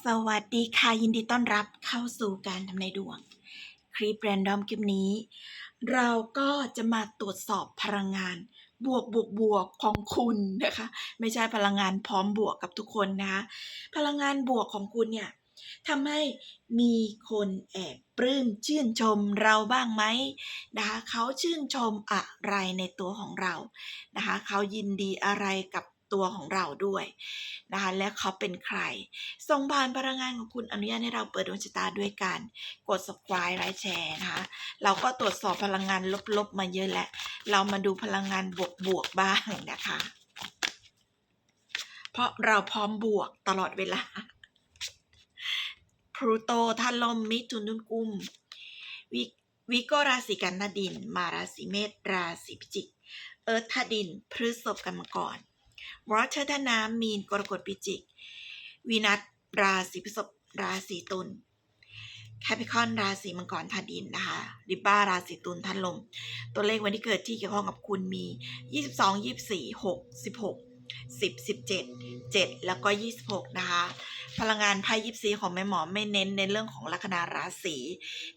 สวัสดีค่ะ ยินดีต้อนรับเข้าสู่การทำนายดวง คลิปแรนดอมคลิปนี้ เราก็จะมาตรวจสอบพลังงาน บวกบวกบวกของคุณนะคะ ไม่ใช่พลังงานพร้อมบวกกับทุกคนนะคะพลังงานบวกของคุณเนี่ยทำให้มีคนแอบปลื้มชื่นชมเราบ้างไหมนะคะเขาชื่นชมอะไรในตัวของเรานะคะเขายินดีอะไรกับ ตัวของเราด้วยนะคะและเขาเป็นใคร ส่งผ่านพลังงานของคุณอนุญาตให้เราเปิดดวงชะตาด้วยการกด subscribe ไลค์แชร์นะคะเราก็ตรวจสอบพลังงานลบๆมาเยอะแล้ว เรามาดูพลังงานบวกๆบ้างนะคะ เพราะเราพร้อมบวกตลอดเวลาพลูโตท่านลมมิถุนุนกุมวิวิโกราศีกันธดิน มาราศีเมษราศีพิจิก เอิร์ธธาดิน พฤษภกันมาก่อ วอเชอร์ธน้ำมีนกรกฎพิจิก วีนัสราศีพฤษภราศีตุลแคปิคอนราศีมังกรธาดินนะคะริบบ้าราศีตุลท่านลม ตัวเลขวันที่เกิดที่เกี่ยวข้องกับคุณมี 22 24 6 16 10 17 7 แล้วก็ 26 นะคะ พลังงานไพ่ยิปซีของแม่หมอไม่เน้นในเรื่องของลัคนาราศี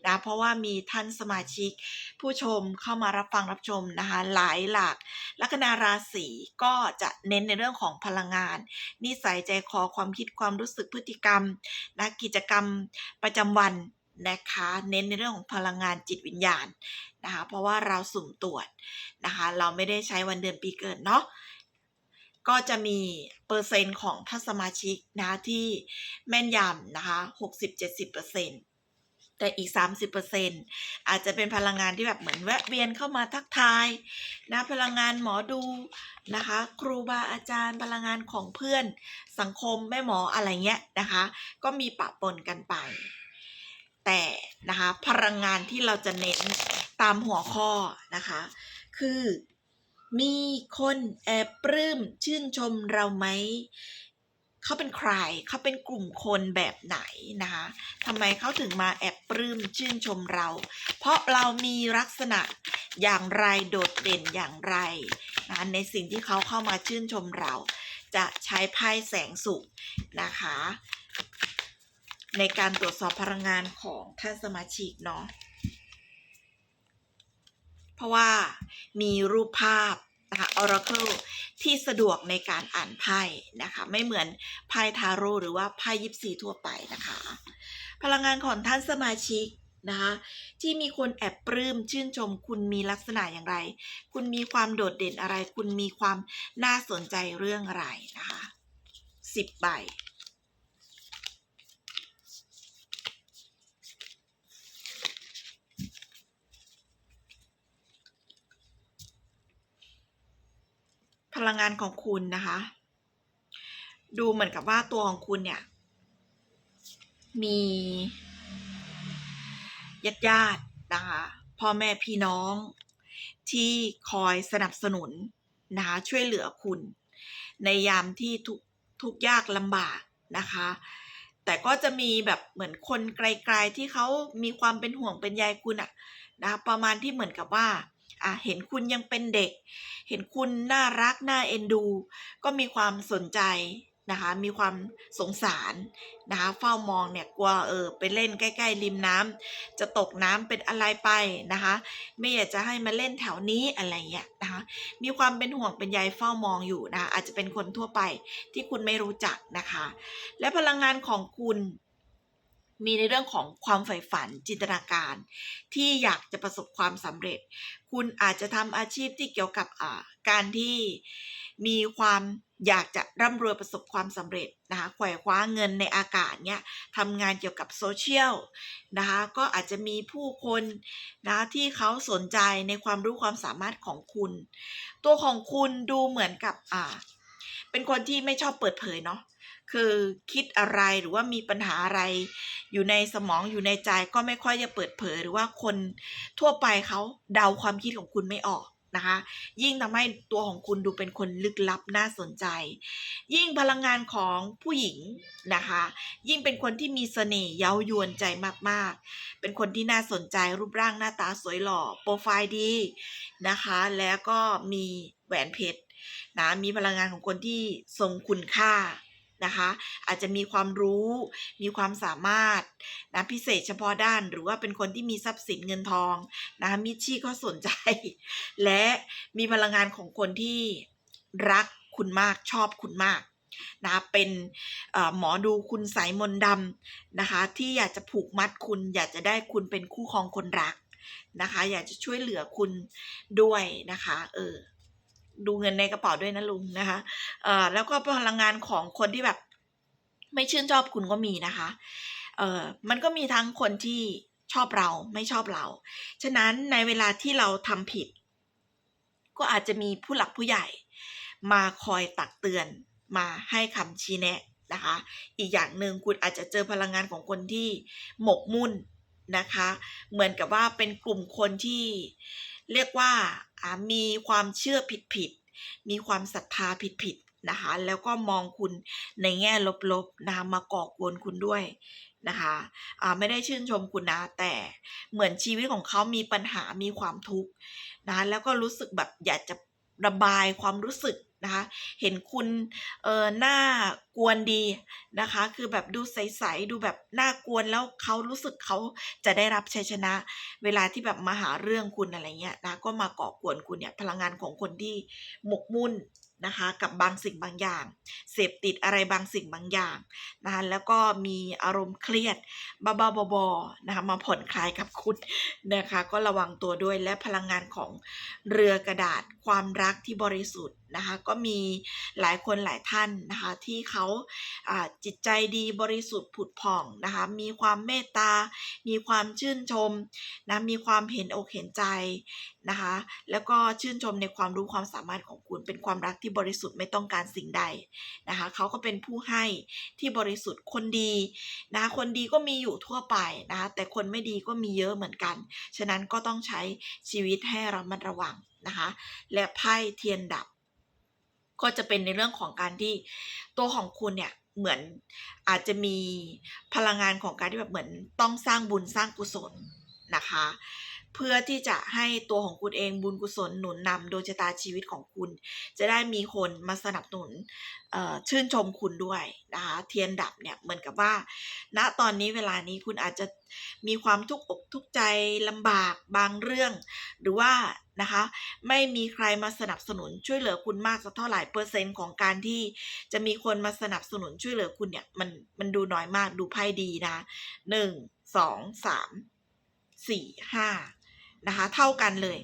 นะเพราะว่ามีท่านสมาชิก ผู้ชมเข้ามารับฟังรับชมนะคะหลายหลากลัคนาราศีก็จะเน้นในเรื่องของพลังงาน นิสัยใจคอความคิดความรู้สึกพฤติกรรมนะกิจกรรมประจำวันนะคะเน้นในเรื่องของพลังงานจิตวิญญาณนะคะเพราะว่าเราสุ่มตรวจนะคะเราไม่ได้ใช้วันเดือนปีเกิดเนาะ ก็จะมีเปอร์เซ็นต์ของท่านสมาชิกนะที่แม่นยำนะคะ 60-70%แต่อีก 30%อาจจะเป็นพลังงานที่แบบเหมือนแวะเวียนเข้ามาทักทายนะพลังงานหมอดูนะคะ ครูบาอาจารย์พลังงานของเพื่อนสังคมแม่หมออะไรเงี้ยนะคะ ก็มีปะปนกันไป แต่นะคะพลังงานที่เราจะเน้นตามหัวข้อนะคะ คือ มีคนแอบปลื้มชื่นชมเราไหม เขาเป็นใคร เขาเป็นกลุ่มคนแบบไหนนะคะทำไมเขาถึงมาแอบปลื้มชื่นชมเรา เพราะเรามีลักษณะอย่างไรโดดเด่นอย่างไรนะในสิ่งที่เขาเข้ามาชื่นชมเรา จะใช้ไพ่แสงสุขนะคะ ในการตรวจสอบพลังงานของท่านสมาชิกเนาะ เพราะว่ามีรูปภาพนะคะ Oracle ที่สะดวกในการอ่านไพ่นะคะ ไม่เหมือนไพ่ทาโร่หรือว่าไพ่ยิปซีทั่วไปนะคะ พลังงานของท่านสมาชิกนะคะที่มีคนแอบปลื้มชื่นชม คุณมีลักษณะอย่างไร คุณมีความโดดเด่นอะไร คุณมีความน่าสนใจเรื่องอะไรนะคะสิบใบ พลังงานของคุณนะคะ ดูเหมือนกับว่าตัวของคุณเนี่ย มีญาติญาตินะคะพ่อแม่พี่น้อง ที่คอยสนับสนุนนะคะช่วยเหลือคุณ ในยามที่ทุกทุกยากลำบากนะคะ แต่ก็จะมีแบบเหมือนคนไกลๆที่เขามีความเป็นห่วงเป็นใยคุณอะนะคะประมาณที่เหมือนกับว่า อะเห็นคุณยังเป็นเด็ก เห็นคุณน่ารักน่าเอ็นดู ก็มีความสนใจนะคะ มีความสงสารนะคะ เฝ้ามองเนี่ยกลัวเออไปเล่นใกล้ ๆ ริมน้ำจะตกน้ำเป็นอะไรไปนะคะ ไม่อยากจะให้มาเล่นแถวนี้อะไรเงี้ยนะคะ มีความเป็นห่วงเป็นใยเฝ้ามองอยู่นะะอาจจะเป็นคนทั่วไปที่คุณไม่รู้จักนะคะ และพลังงานของคุณ มีในเรื่องของความใฝ่ฝันจินตนาการ ที่อยากจะประสบความสำเร็จ คุณอาจจะทำอาชีพที่เกี่ยวกับการที่มีความอยากจะร่ำรวยประสบความสำเร็จนะคะแขว่คว้าเงินในอากาศเนี่ยทำงานเกี่ยวกับโซเชียลนะคะก็อาจจะมีผู้คนนะที่เขาสนใจในความรู้ความสามารถของคุณ ตัวของคุณดูเหมือนกับอ่าเป็นคนที่ไม่ชอบเปิดเผยเนาะ คือคิดอะไรหรือว่ามีปัญหาอะไร อยู่ในสมองอยู่ในใจก็ไม่ค่อยจะเปิดเผยหรือว่าคนทั่วไปเขาเดาความคิดของคุณไม่ออกนะคะ ยิ่งทำให้ตัวของคุณดูเป็นคนลึกลับน่าสนใจ ยิ่งพลังงานของผู้หญิงนะคะ ยิ่งเป็นคนที่มีเสน่ห์เย้ายวนใจมากๆ เป็นคนที่น่าสนใจรูปร่างหน้าตาสวยหล่อโปรไฟล์ดีนะคะ แล้วก็มีแหวนเพชรนะมีพลังงานของคนที่ทรงคุณค่า นะคะ อาจจะมีความรู้ มีความสามารถนะพิเศษเฉพาะด้านหรือว่าเป็นคนที่มีทรัพย์สินเงินทองนะคะมิชี่ก็สนใจ และมีพลังงานของคนที่รักคุณมากชอบคุณมากนะเป็นหมอดูคุณสายมนดำนะคะ ที่อยากจะผูกมัดคุณ อยากจะได้คุณเป็นคู่ครองคนรักนะคะ อยากจะช่วยเหลือคุณด้วยนะคะ เออ ดูเงินในกระเป๋าด้วยนะลุงนะคะเอ่อแล้วก็พลังงานของคนที่แบบไม่ชื่นชอบคุณก็มีนะคะเอ่อมันก็มีทั้งคนที่ชอบเราไม่ชอบเรา ฉะนั้นในเวลาที่เราทำผิด ก็อาจจะมีผู้หลักผู้ใหญ่ มาคอยตักเตือนมาให้คำชี้แนะนะคะ อีกอย่างหนึ่งคุณอาจจะเจอพลังงานของคนที่หมกมุ่นนะคะ เหมือนกับว่าเป็นกลุ่มคนที่ เรียกว่าอ่ามีความเชื่อผิดๆมีความศรัทธาผิดๆนะคะ แล้วก็มองคุณในแง่ลบๆนะมาก่อกวนคุณด้วยนะคะอ่าไม่ได้ชื่นชมคุณนะ แต่เหมือนชีวิตของเขามีปัญหามีความทุกข์นะแล้วก็รู้สึกแบบอยากจะระบายความรู้สึก นะคะ เห็นคุณเออหน้ากวนดีนะคะ คือแบบดูใสๆดูแบบหน้ากวนแล้วเขารู้สึกเขาจะได้รับชัยชนะ เวลาที่แบบมาหาเรื่องคุณอะไรเงี้ยนะก็มาก่อกวนคุณเนี่ยพลังงานของคนที่หมกมุ่นนะคะกับบางสิ่งบางอย่าง เสพติดอะไรบางสิ่งบางอย่างนะคะแล้วก็มีอารมณ์เครียดบ้าๆบอๆนะคะมาผ่อนคลายกับคุณนะคะก็ระวังตัวด้วยและพลังงานของเรือกระดาษความรักที่บริสุทธิ์นะคะก็มีหลายคนหลายท่านนะคะที่เขาอ่าจิตใจดีบริสุทธิ์ผุดผ่องนะคะมีความเมตตา มีความชื่นชมนะมีความเห็นอกเห็นใจนะคะแล้วก็ชื่นชมในความรู้ความสามารถของคุณเป็นความรักที่บริสุทธิ์ไม่ต้องการสิ่งใดนะคะเขาก็เป็นผู้ให้ที่บริสุทธิ์คนดีนะคะคนดีก็มีอยู่ทั่วไปนะคะแต่คนไม่ดีก็มีเยอะเหมือนกัน ฉะนั้นก็ต้องใช้ชีวิตให้ระมัดระวังนะคะและไพ่เทียนดับ ก็จะเป็นในเรื่องของการที่ตัวของคุณเนี่ยเหมือนอาจจะมีพลังงานของการที่แบบเหมือนต้องสร้างบุญสร้างกุศลนะคะ เพื่อที่จะให้ตัวของคุณเองบุญกุศลหนุนนำโดยชะตาชีวิตของคุณ จะได้มีคนมาสนับสนุนชื่นชมคุณด้วยนะคะเทียนดับเนี่ยเหมือนกับว่า ณตอนนี้เวลานี้คุณอาจจะมีความทุกข์อกทุกข์ใจลำบากบางเรื่อง หรือว่านะคะไม่มีใครมาสนับสนุนช่วยเหลือคุณมากสักเท่าไหร่เปอร์เซ็นต์ของการที่จะมีคนมาสนับสนุนช่วยเหลือคุณเนี่ยมันมันดูน้อยมากดูไพ่ดีนะหนึ่งสองสามสี่ห้า นะคะ เท่ากันเลย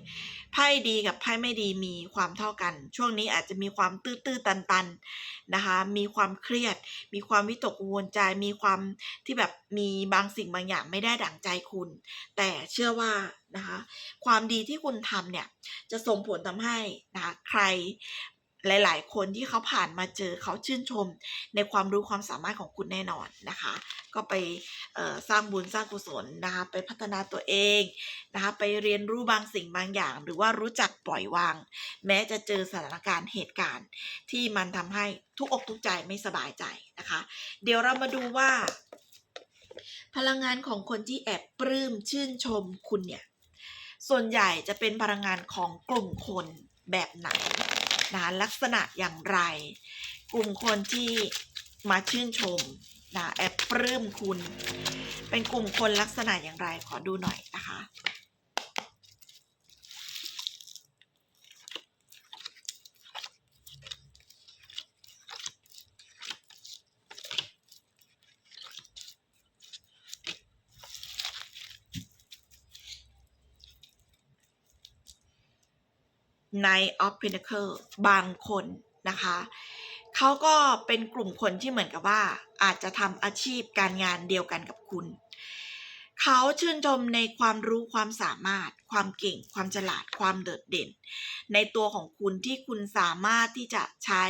ไพ่ดีกับไพ่ไม่ดีมีความเท่ากัน ช่วงนี้อาจจะมีความตื้อๆตันๆนะคะ มีความเครียด มีความวิตกกังวลใจ มีความที่แบบมีบางสิ่งบางอย่างไม่ได้ดั่งใจคุณ แต่เชื่อว่านะคะ ความดีที่คุณทำเนี่ยจะส่งผลทำให้นะคะใคร หลาย ๆ คนที่เขาผ่านมาเจอเขาชื่นชมในความรู้ความสามารถของคุณแน่นอนนะคะ ก็ไปสร้างบุญสร้างกุศลนะคะไปพัฒนาตัวเองนะคะไปเรียนรู้บางสิ่งบางอย่าง หรือว่ารู้จักปล่อยวาง แม้จะเจอสถานการณ์เหตุการณ์ ที่มันทำให้ทุกอกทุกใจไม่สบายใจนะคะ เดี๋ยวเรามาดูว่า พลังงานของคนที่แอบปลื้มชื่นชมคุณเนี่ยส่วนใหญ่จะเป็นพลังงานของกลุ่มคนแบบไหน นะลักษณะอย่างไร กลุ่มคนที่มาชื่นชมนะแอบปลื้มคุณ เป็นกลุ่มคนลักษณะอย่างไรขอดูหน่อยนะคะ Knight of Pentacle บางคนนะคะเขาก็เป็นกลุ่มคนที่เหมือนกับว่าอาจจะทำอาชีพการงานเดียวกันกับคุณ เขาชื่นชมในความรู้ความสามารถ ความเก่ง ความฉลาดความโดดเด่น ในตัวของคุณที่คุณสามารถที่จะใช้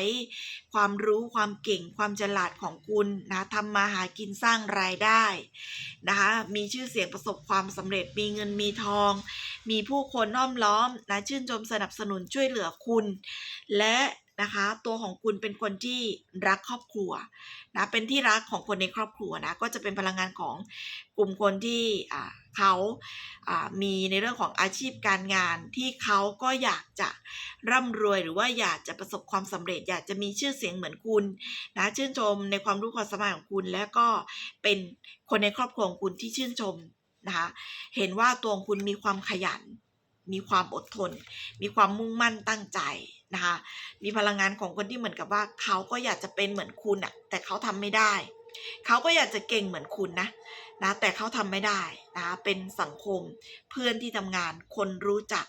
ความรู้ความเก่ง ความฉลาดของคุณนะทำมาหากินสร้างรายได้นะคะมีชื่อเสียงประสบความสำเร็จมีเงินมีทอง มีผู้คนน้อมล้อมนะชื่นชมสนับสนุนช่วยเหลือคุณ และ นะคะ ตัวของคุณเป็นคนที่รักครอบครัวนะเป็นที่รักของคนในครอบครัวนะก็จะเป็นพลังงานของกลุ่มคนที่เขาามีในเรื่องของอาชีพการงานที่เขาก็อยากจะร่ำรวยหรือว่าอยากจะประสบความสำเร็จ อยากจะมีชื่อเสียงเหมือนคุณนะชื่นชมในความรู้ความสามารถของคุณ แล้วก็เป็นคนในครอบครัวของคุณที่ชื่นชมนะคะเห็นว่าตัวคุณมีความขยัน มีความอดทน มีความมุ่งมั่นตั้งใจ นะคะ มีพลังงานของคนที่เหมือนกับว่าเขาก็อยากจะเป็นเหมือนคุณอะแต่เขาทำไม่ได้ เขาก็อยากจะเก่งเหมือนคุณนะนะแต่เขาทำไม่ได้นะเป็นสังคมเพื่อนที่ทำงานคนรู้จัก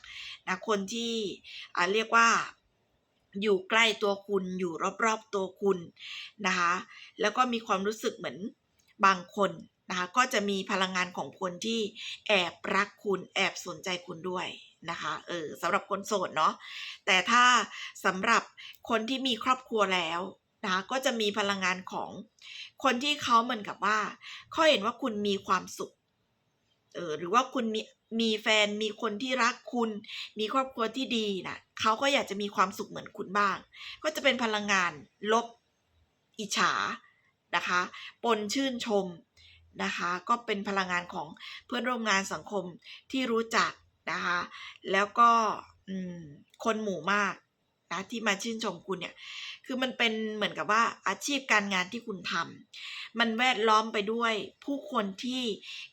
นะคนที่อ่าเรียกว่าอยู่ใกล้ตัวคุณอยู่รอบๆตัวคุณนะคะแล้วก็มีความรู้สึกเหมือนบางคนนะคะก็จะมีพลังงานของคนที่แอบรักคุณแอบสนใจคุณด้วย นะคะเออสำหรับคนโสดเนาะแต่ถ้าสำหรับคนที่มีครอบครัวแล้วนะคะก็จะมีพลังงานของคนที่เขาเหมือนกับว่าเขาเห็นว่าคุณมีความสุขเออหรือว่าคุณมีมีแฟนมีคนที่รักคุณ มีครอบครัวที่ดีนะเขาก็อยากจะมีความสุขเหมือนคุณบ้าง ก็จะเป็นพลังงานลบอิจฉานะคะ ปนชื่นชมนะคะ ก็เป็นพลังงานของเพื่อนร่วมงานสังคมที่รู้จัก นะคะ แล้วก็คนหมู่มากนะที่มาชื่นชมคุณเนี่ย คือมันเป็นเหมือนกับว่าอาชีพการงานที่คุณทำมันแวดล้อมไปด้วยผู้คนที่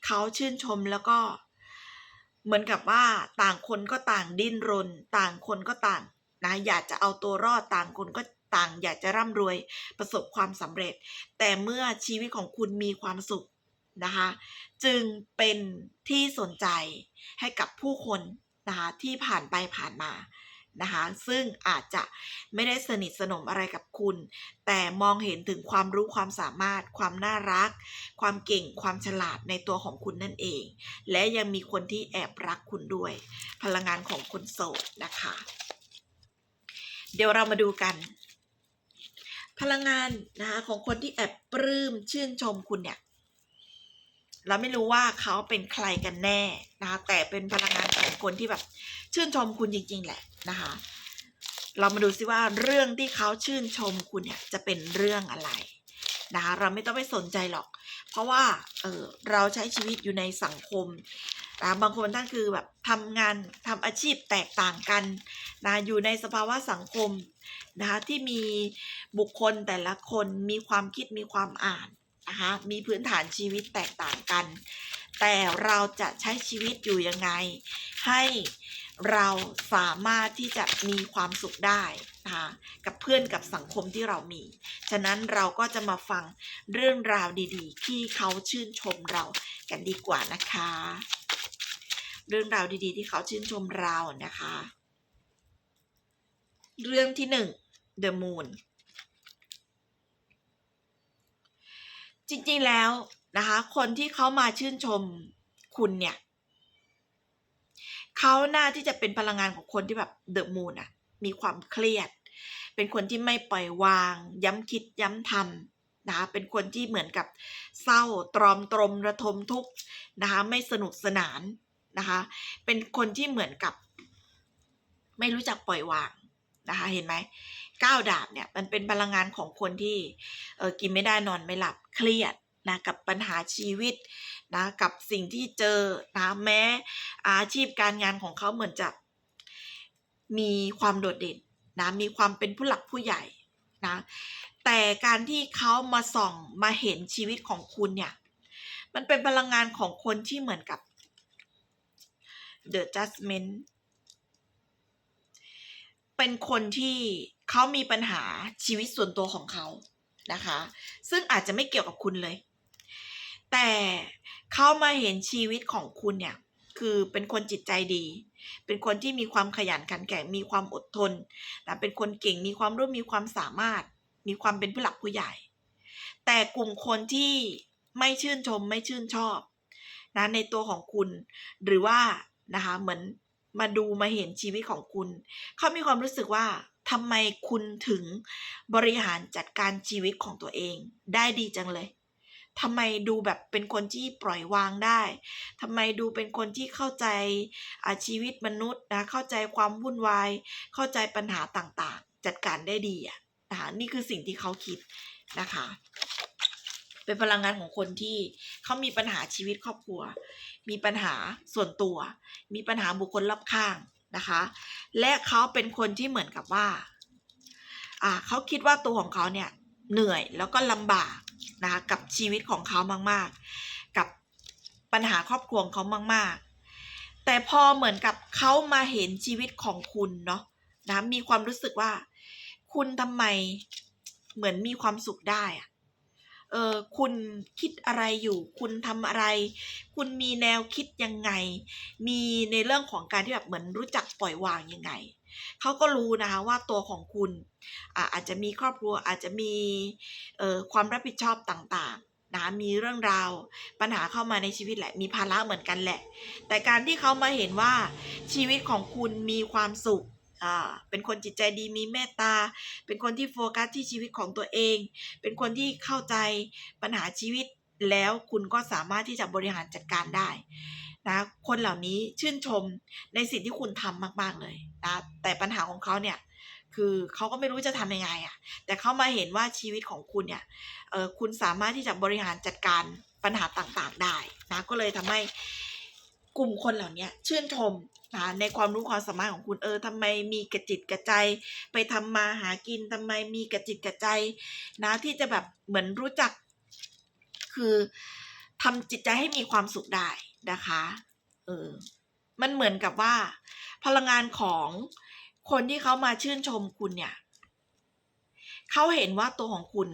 เขาชื่นชมแล้วก็เหมือนกับว่าต่างคนก็ต่างดิ้นรน ต่างคนก็ต่างนะอยากจะเอาตัวรอดต่างคนก็ต่างอยากจะร่ำรวยประสบความสำเร็จ แต่เมื่อชีวิตของคุณมีความสุข นะคะจึงเป็นที่สนใจให้กับผู้คนนะคะที่ผ่านไปผ่านมานะคะซึ่งอาจจะไม่ได้สนิทสนมอะไรกับคุณ แต่มองเห็นถึงความรู้ความสามารถ ความน่ารัก ความเก่งความฉลาดในตัวของคุณนั่นเอง และยังมีคนที่แอบรักคุณด้วย พลังงานของคนโสดนะคะ เดี๋ยวเรามาดูกัน พลังงานนะคะของคนที่แอบปลื้มชื่นชมคุณเนี่ย เราไม่รู้ว่าเขาเป็นใครกันแน่นะคะแต่เป็นพลังงานของคนที่แบบชื่นชมคุณจริง ๆ แหละนะคะ เรามาดูซิว่าเรื่องที่เขาชื่นชมคุณเนี่ยจะเป็นเรื่องอะไรนะคะเราไม่ต้องไปสนใจหรอก เพราะว่าเออเราใช้ชีวิตอยู่ในสังคมนะบางคนท่านคือแบบทำงานทำอาชีพแตกต่างกันนะอยู่ในสภาวะสังคมนะคะที่มีบุคคลแต่ละคนมีความคิดมีความอ่าน นะคะมีพื้นฐานชีวิตแตกต่างกัน แต่เราจะใช้ชีวิตอยู่ยังไง ให้เราสามารถที่จะมีความสุขได้นะคะกับเพื่อนกับสังคมที่เรามี ฉะนั้นเราก็จะมาฟังเรื่องราวดีๆ ที่เขาชื่นชมเรากันดีกว่านะคะ เรื่องราวดีๆ ที่เขาชื่นชมเรานะคะ เรื่องที่หนึ่ง The Moon จริงๆแล้วนะคะ คนที่เขามาชื่นชมคุณเนี่ยเขาหน่าที่จะเป็นพลังงานของคนที่แบบเดอะมูนอะมีความเครียด เป็นคนที่ไม่ปล่อยวาง ย้ำคิดย้ำทำนะคะเป็นคนที่เหมือนกับเศร้าตรอมตรมระทมทุกข์นะคะไม่สนุกสนานนะคะเป็นคนที่เหมือนกับ ไม่รู้จักปล่อยวางนะคะเห็นไหม ก้าดาบเนี่ยมันเป็นพลังงานของคนที่เออกินไม่ได้นอนไม่หลับเครียดนะกับปัญหาชีวิตนะกับสิ่งที่เจอนะแม้อาชีพการงานของเขาเหมือนจะมีความโดดเด่นนะมีความเป็นผู้หลักผู้ใหญ่นะแต่การที่เขามาส่องมาเห็นชีวิตของคุณเนี่ยมันเป็นพลังงานของคนที่เหมือนกับ The Judgment เป็นคนที่ เขามีปัญหาชีวิตส่วนตัวของเขานะคะ ซึ่งอาจจะไม่เกี่ยวกับคุณเลย แต่เขามาเห็นชีวิตของคุณเนี่ย คือเป็นคนจิตใจดี เป็นคนที่มีความขยันขันแข็งมีความอดทนนะเป็นคนเก่งมีความรู้มีความสามารถ มีความเป็นผู้หลักผู้ใหญ่ แต่กลุ่มคนที่ไม่ชื่นชมไม่ชื่นชอบนะในตัวของคุณหรือว่านะคะเหมือนมาดูมาเห็นชีวิตของคุณ เขามีความรู้สึกว่า ทำไมคุณถึงบริหารจัดการชีวิตของตัวเอง ได้ดีจังเลยทำไมดูแบบเป็นคนที่ปล่อยวางได้ทำไมดูเป็นคนที่เข้าใจชีวิตมนุษย์นะเข้าใจความวุ่นวาย เข้าใจปัญหาต่างๆ จัดการได้ดีอะนะคะนี่คือสิ่งที่เขาคิดนะคะ เป็นพลังงานของคนที่เขามีปัญหาชีวิตครอบครัว มีปัญหาส่วนตัว มีปัญหาบุคคลรอบข้าง นะคะ และเขาเป็นคนที่เหมือนกับว่าอ่าเขาคิดว่าตัวของเขาเนี่ยเหนื่อยแล้วก็ลำบากนะคะกับชีวิตของเขามาก ๆ กับปัญหาครอบครัวของเขามาก ๆ แต่พอเหมือนกับเขามาเห็นชีวิตของคุณเนาะนะมีความรู้สึกว่า คุณทำไมเหมือนมีความสุขได้อะ เออคุณคิดอะไรอยู่ คุณทำอะไร คุณมีแนวคิดยังไง มีในเรื่องของการที่แบบเหมือนรู้จักปล่อยวางยังไงเขาก็รู้นะคะว่าตัวของคุณอาจจะมีครอบครัวอาจจะมีเออความรับผิดชอบต่างๆนะมีเรื่องราวปัญหาเข้ามาในชีวิตแหละมีภาระเหมือนกันแหละ แต่การที่เขามาเห็นว่าชีวิตของคุณมีความสุข อ่าเป็นคนจิตใจดีมีเมตตา เป็นคนที่โฟกัสที่ชีวิตของตัวเอง เป็นคนที่เข้าใจปัญหาชีวิตแล้วคุณก็สามารถที่จะบริหารจัดการได้นะคนเหล่านี้ชื่นชมในสิ่งที่คุณทำมาก ๆ เลยนะแต่ปัญหาของเขาเนี่ยคือเขาก็ไม่รู้จะทำยังไงอะ่ะ แต่เขามาเห็นว่าชีวิตของคุณเนี่ยเออคุณสามารถที่จะบริหารจัดการปัญหาต่างๆ ได้นะก็เลยทำให้กลุ่มคนเหล่านี้ชื่นชม นะในความรู้ความสามารถของคุณเออทำไมมีกระจิตกระใจ ไปทำมาหากินทำไมมีกระจิตกระใจ นะที่จะแบบเหมือนรู้จัก คือทำจิตใจให้มีความสุขได้นะคะเออมันเหมือนกับว่า พลังงานของคนที่เขามาชื่นชมคุณเนี่ยเขาเห็นว่าตัวของคุณ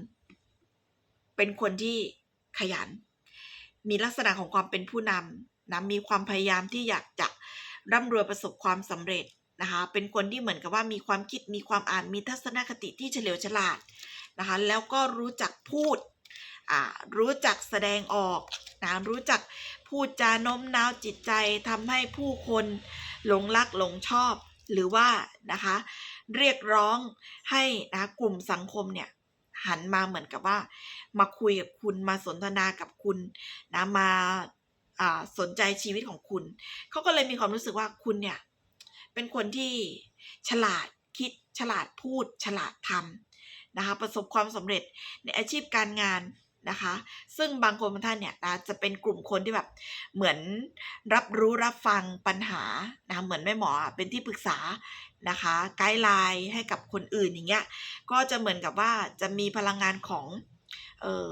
เป็นคนที่ขยัน มีลักษณะของความเป็นผู้นำนะมีความพยายามที่อยากจะ ร่ำรวยประสบความสำเร็จนะคะ เป็นคนที่เหมือนกับว่ามีความคิดมีความอ่านมีทัศนคติที่เฉลียวฉลาดนะคะ แล้วก็รู้จักพูดรู้จักแสดงออกนะรู้จักพูดจาโน้มน้าวจิตใจทำให้ผู้คนหลงรักหลงชอบหรือว่านะคะเรียกร้องให้นะกลุ่มสังคมเนี่ยหันมาเหมือนกับว่า มาคุยกับคุณมาสนทนากับคุณนะมา สนใจชีวิตของคุณ เขาก็เลยมีความรู้สึกว่าคุณเนี่ย เป็นคนที่ฉลาดคิดฉลาดพูด ฉลาดทำนะคะ ประสบความสำเร็จในอาชีพการงานนะคะ ซึ่งบางคนบางท่านเนี่ยนะจะเป็นกลุ่มคนที่แบบเหมือนรับรู้รับฟังปัญหานะเหมือนแม่หมอเป็นที่ปรึกษานะคะไกด์ไลน์ให้กับคนอื่นอย่างเงี้ยก็จะเหมือนกับว่าจะมีพลังงานของเออ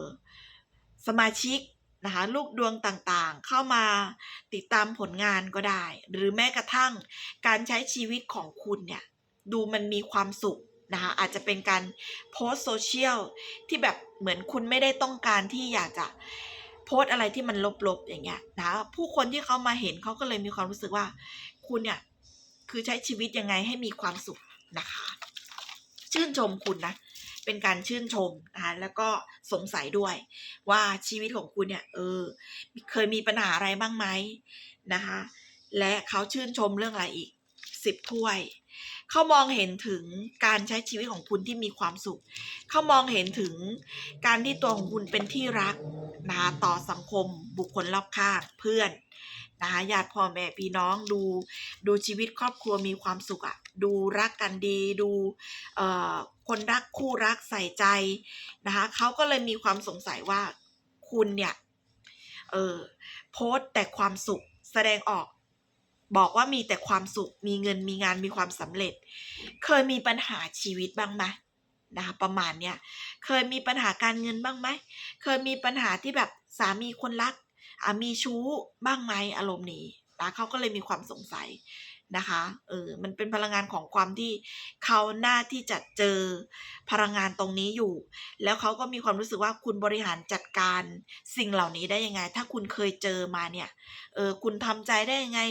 สมาชิก นะคะ ลูกดวงต่างๆ เข้ามาติดตามผลงานก็ได้ หรือแม้กระทั่งการใช้ชีวิตของคุณเนี่ยดูมันมีความสุขนะคะอาจจะเป็นการโพสโซเชียลที่แบบเหมือนคุณไม่ได้ต้องการที่อยากจะโพสอะไรที่มันลบๆอย่างเงี้ยนะผู้คนที่เขามาเห็นเขาก็เลยมีความรู้สึกว่า คุณเนี่ยคือใช้ชีวิตยังไงให้มีความสุขนะคะ ชื่นชมคุณนะ เป็นการชื่นชมนะคะแล้วก็สงสัยด้วยว่าชีวิตของคุณเนี่ยเออเคยมีปัญหาอะไรบ้างไหมนะคะและเขาชื่นชมเรื่องอะไรอีกสิบถ้วยเขามองเห็นถึงการใช้ชีวิตของคุณที่มีความสุข เขามองเห็นถึงการที่ตัวของคุณเป็นที่รักนะคะต่อสังคมบุคคลรอบข้างเพื่อน นะคะญาติพ่อแม่พี่น้องดูดูชีวิตครอบครัวมีความสุขอะดูรักกันดีดูเอ่อคนรักคู่รักใส่ใจนะคะเขาก็เลยมีความสงสัยว่าคุณเนี่ยเออโพสแต่ความสุขแสดงออกบอกว่ามีแต่ความสุข มีเงินมีงานมีความสำเร็จ เคยมีปัญหาชีวิตบ้างไหมนะคะประมาณเนี้ยเคยมีปัญหาการเงินบ้างไหมเคยมีปัญหาที่แบบสามีคนรัก มีชู้บ้างไหมอารมณ์นี้นะเขาก็เลยมีความสงสัยนะคะเออมันเป็นพลังงานของความที่เขาหน้าที่จะเจอพลังงานตรงนี้อยู่ แล้วเขาก็มีความรู้สึกว่าคุณบริหารจัดการสิ่งเหล่านี้ได้ยังไง ถ้าคุณเคยเจอมาเนี่ยเออคุณทำใจได้ยังไง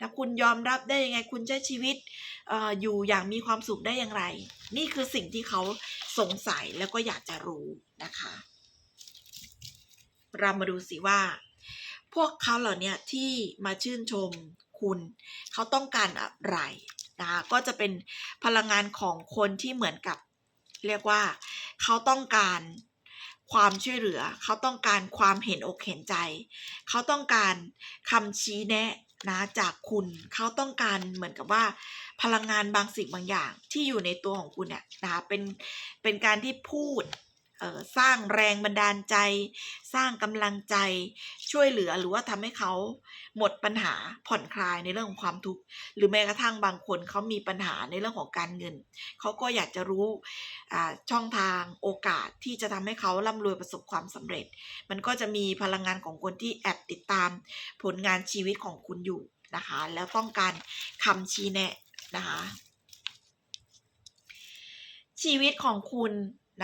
นะคุณยอมรับได้ยังไง คุณใช้ชีวิตเอ่ออยู่อย่างมีความสุขได้อย่างไร นี่คือสิ่งที่เขาสงสัยแล้วก็อยากจะรู้นะคะเรามาดูสิว่า พวกเขาเหล่านี้ที่มาชื่นชมคุณ เขาต้องการอะไรนะคะก็จะเป็นพลังงานของคนที่เหมือนกับ เรียกว่า เขาต้องการความช่วยเหลือ เขาต้องการความเห็นอกเห็นใจ เขาต้องการคำชี้แนะนะจากคุณเขาต้องการเหมือนกับว่า พลังงานบางสิ่งบางอย่างที่อยู่ในตัวของคุณเนี่ยนะคะเป็นเป็นการที่พูด สร้างแรงบันดาลใจ สร้างกำลังใจช่วยเหลือหรือว่าทำให้เขาหมดปัญหาผ่อนคลายในเรื่องของความทุกข์หรือแม้กระทั่งบางคนเขามีปัญหาในเรื่องของการเงินเขาก็อยากจะรู้ช่องทางโอกาสที่จะทำให้เขาร่ำรวยประสบความสำเร็จ มันก็จะมีพลังงานของคนที่แอบติดตามผลงานชีวิตของคุณอยู่นะคะแล้วต้องการคำชี้แนะนะคะชีวิตของคุณ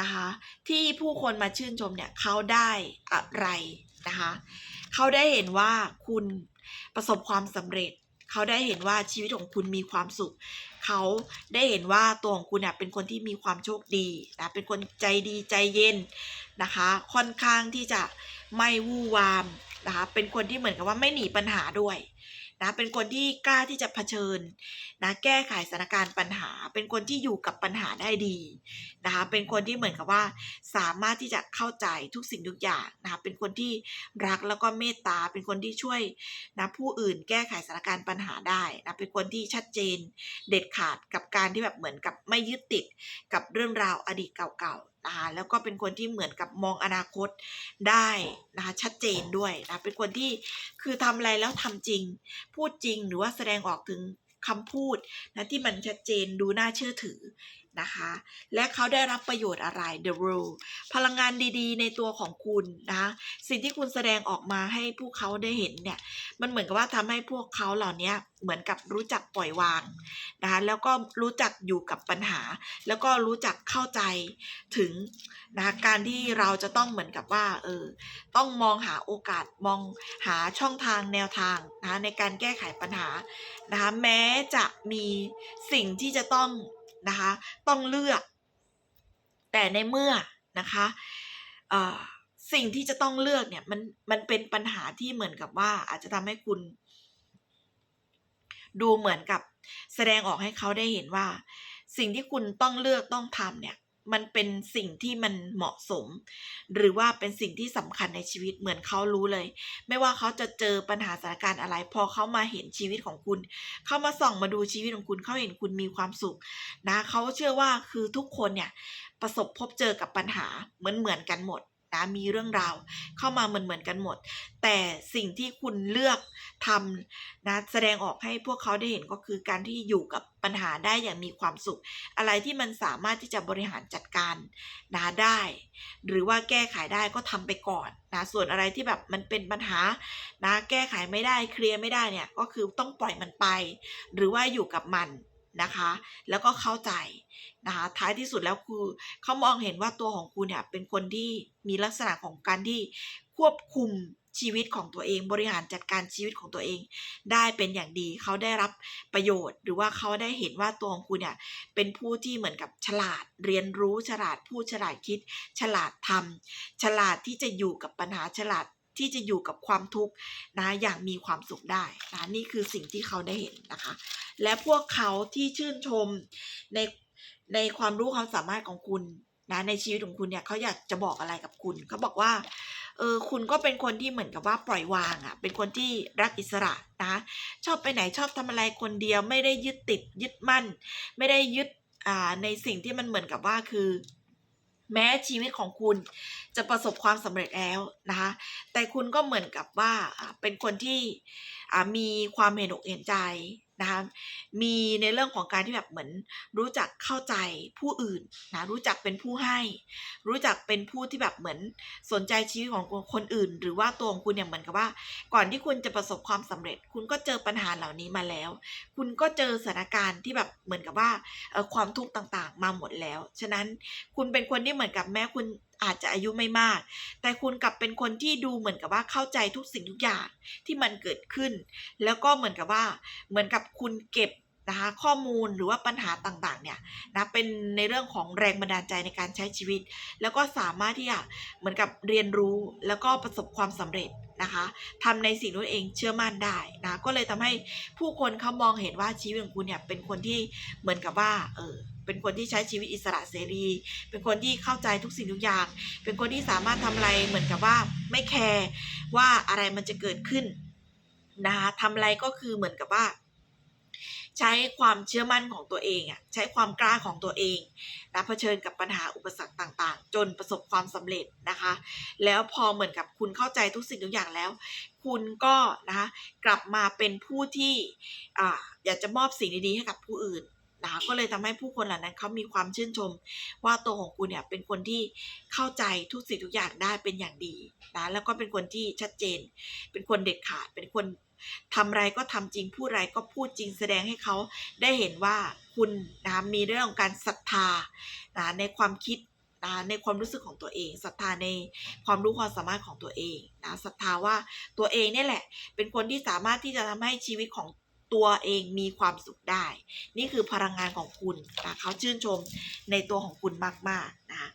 นะคะ ที่ผู้คนมาชื่นชมเนี่ยเขาได้อะไรนะคะเขาได้เห็นว่าคุณประสบความสำเร็จ เขาได้เห็นว่าชีวิตของคุณมีความสุข เขาได้เห็นว่าตัวของคุณเนี่ยเป็นคนที่มีความโชคดีนะเป็นคนใจดีใจเย็นนะคะ ค่อนข้างที่จะไม่วู่วามนะคะเป็นคนที่เหมือนกับว่าไม่หนีปัญหาด้วย นะเป็นคนที่กล้าที่จะเผชิญนะแก้ไขสถานการณ์ปัญหา เป็นคนที่อยู่กับปัญหาได้ดีนะคะเป็นคนที่เหมือนกับว่า สามารถที่จะเข้าใจทุกสิ่งทุกอย่างนะคะเป็นคนที่รักแล้วก็เมตตา เป็นคนที่ช่วยนะผู้อื่นแก้ไขสถานการณ์ปัญหาได้นะเป็นคนที่ชัดเจนเด็ดขาดกับการที่แบบเหมือนกับไม่ยึดติดกับเรื่องราวอดีตเก่าๆ นะคะแล้วก็เป็นคนที่เหมือนกับมองอนาคตได้นะคะชัดเจนด้วยนะเป็นคนที่คือทำอะไรแล้วทำจริง พูดจริงหรือว่าแสดงออกถึงคำพูดนะที่มันชัดเจนดูน่าเชื่อถือ นะคะ และเขาได้รับประโยชน์อะไร The Rule พลังงานดีๆ ในตัวของคุณนะคะสิ่งที่คุณแสดงออกมาให้พวกเขาได้เห็นเนี่ย มันเหมือนกับว่าทำให้พวกเขาเหล่านี้เหมือนกับรู้จักปล่อยวางนะคะแล้วก็รู้จักอยู่กับปัญหา แล้วก็รู้จักเข้าใจถึงนะคะการที่เราจะต้องเหมือนกับว่าเออต้องมองหาโอกาสมองหาช่องทางแนวทางนะคะในการแก้ไขปัญหานะคะแม้จะมีสิ่งที่จะต้อง นะคะ ต้องเลือก แต่ในเมื่อนะคะสิ่งที่จะต้องเลือกเนี่ยมันมันเป็นปัญหาที่เหมือนกับว่า อาจจะทำให้คุณ ดูเหมือนกับแสดงออกให้เขาได้เห็นว่า สิ่งที่คุณต้องเลือกต้องทำเนี่ย มันเป็นสิ่งที่มันเหมาะสม หรือว่าเป็นสิ่งที่สำคัญในชีวิตเหมือนเขารู้เลย ไม่ว่าเขาจะเจอปัญหาสถานการณ์อะไร พอเขามาเห็นชีวิตของคุณ เขามาส่องมาดูชีวิตของคุณเขาเห็นคุณมีความสุขนะเขาเชื่อว่าคือทุกคนเนี่ยประสบพบเจอกับปัญหาเหมือนเหมือนกันหมด นะมีเรื่องราวเข้ามาเหมือนเหมือนกันหมด แต่สิ่งที่คุณเลือกทำนะแสดงออกให้พวกเขาได้เห็นก็คือการที่อยู่กับปัญหาได้อย่างมีความสุข อะไรที่มันสามารถที่จะบริหารจัดการนะได้ หรือว่าแก้ไขได้ก็ทำไปก่อนนะส่วนอะไรที่แบบมันเป็นปัญหานะแก้ไขไม่ได้เคลียร์ไม่ได้เนี่ยก็คือต้องปล่อยมันไป หรือว่าอยู่กับมัน นะคะ แล้วก็เข้าใจนะคะ ท้ายที่สุดแล้วคือเขามองเห็นว่าตัวของคุณเนี่ยเป็นคนที่มีลักษณะของการที่ควบคุมชีวิตของตัวเองบริหารจัดการชีวิตของตัวเอง ได้เป็นอย่างดีเขาได้รับประโยชน์ หรือว่าเขาได้เห็นว่าตัวของคุณเนี่ยเป็นผู้ที่เหมือนกับฉลาดเรียนรู้ฉลาดพูดฉลาดคิด ฉลาดทำฉลาดที่จะอยู่กับปัญหาฉลาด ที่จะอยู่กับความทุกข์นะอย่างมีความสุขได้นะนี่คือสิ่งที่เขาได้เห็นนะคะ และพวกเขาที่ชื่นชมในในความรู้ความสามารถของคุณนะในชีวิตของคุณเนี่ยเขาอยากจะบอกอะไรกับคุณเขาบอกว่าเออคุณก็เป็นคนที่เหมือนกับว่าปล่อยวางอะ่ะ เป็นคนที่รักอิสระนะชอบไปไหนชอบทำอะไรคนเดียวไม่ได้ยึดติดยึดมั่น ไม่ได้ยึดอ่าในสิ่งที่มันเหมือนกับว่าคือ แม้ชีวิตของคุณจะประสบความสำเร็จแล้วนะคะ แต่คุณก็เหมือนกับว่าเป็นคนที่มีความเห็นอกเห็นใจ นะคะมีในเรื่องของการที่แบบเหมือนรู้จักเข้าใจผู้อื่นนะรู้จักเป็นผู้ให้ รู้จักเป็นผู้ที่แบบเหมือนสนใจชีวิตของคนอื่น หรือว่าตัวของคุณเนี่ยเหมือนกับว่า ก่อนที่คุณจะประสบความสำเร็จ คุณก็เจอปัญหาเหล่านี้มาแล้ว คุณก็เจอสถานการณ์ที่แบบเหมือนกับว่าความทุกข์ต่างๆ มาหมดแล้ว ฉะนั้นคุณเป็นคนที่เหมือนกับแม้คุณ อาจจะอายุไม่มาก แต่คุณกลับเป็นคนที่ดูเหมือนกับว่าเข้าใจทุกสิ่งทุกอย่างที่มันเกิดขึ้น แล้วก็เหมือนกับว่าเหมือนกับคุณเก็บนะคะข้อมูลหรือว่าปัญหาต่างๆเนี่ยนะเป็นในเรื่องของแรงบันดาลใจในการใช้ชีวิต แล้วก็สามารถที่จะเหมือนกับเรียนรู้แล้วก็ประสบความสำเร็จนะคะทำในสิ่งที่ตัวเองเชื่อมั่นได้นะก็เลยทำให้ผู้คนเขามองเห็นว่าชีวิตของคุณเนี่ยเป็นคนที่เหมือนกับว่าเออ เป็นคนที่ใช้ชีวิตอิสระเสรี เป็นคนที่เข้าใจทุกสิ่งทุกอย่าง เป็นคนที่สามารถทำอะไรเหมือนกับว่าไม่แคร์ว่าอะไรมันจะเกิดขึ้นนะคะทำอะไรก็คือเหมือนกับว่า ใช้ความเชื่อมั่นของตัวเองอะใช้ความกล้าของตัวเองนะเผชิญกับปัญหาอุปสรรคต่างๆ จนประสบความสำเร็จนะคะ แล้วพอเหมือนกับคุณเข้าใจทุกสิ่งทุกอย่างแล้ว คุณก็นะคะกลับมาเป็นผู้ที่ออยากจะมอบสิ่งดีๆให้กับผู้อื่น นะคะก็เลยทำให้ผู้คนเหล่านั้นเขามีความชื่นชม ว่าตัวของคุณเนี่ยเป็นคนที่เข้าใจทุกสิ่งทุกอย่างได้เป็นอย่างดีนะแล้วก็เป็นคนที่ชัดเจน เป็นคนเด็ดขาด เป็นคนทำไรก็ทำจริงพูดไรก็พูดจริงแสดงให้เขาได้เห็นว่าคุณนะมีเรื่องของการศรัทธานะในความคิดนะในความรู้สึกของตัวเองศรัทธาในความรู้ความสามารถของตัวเองนะศรัทธาว่าตัวเองเนี่ยแหละ เป็นคนที่สามารถที่จะทำให้ชีวิตของ ตัวเองมีความสุขได้ นี่คือพลังงานของคุณนะเขาชื่นชมในตัวของคุณมากๆนะคะ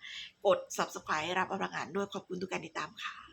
กด subscribe รับพลังงานด้วยขอบคุณทุกการติดตามค่ะ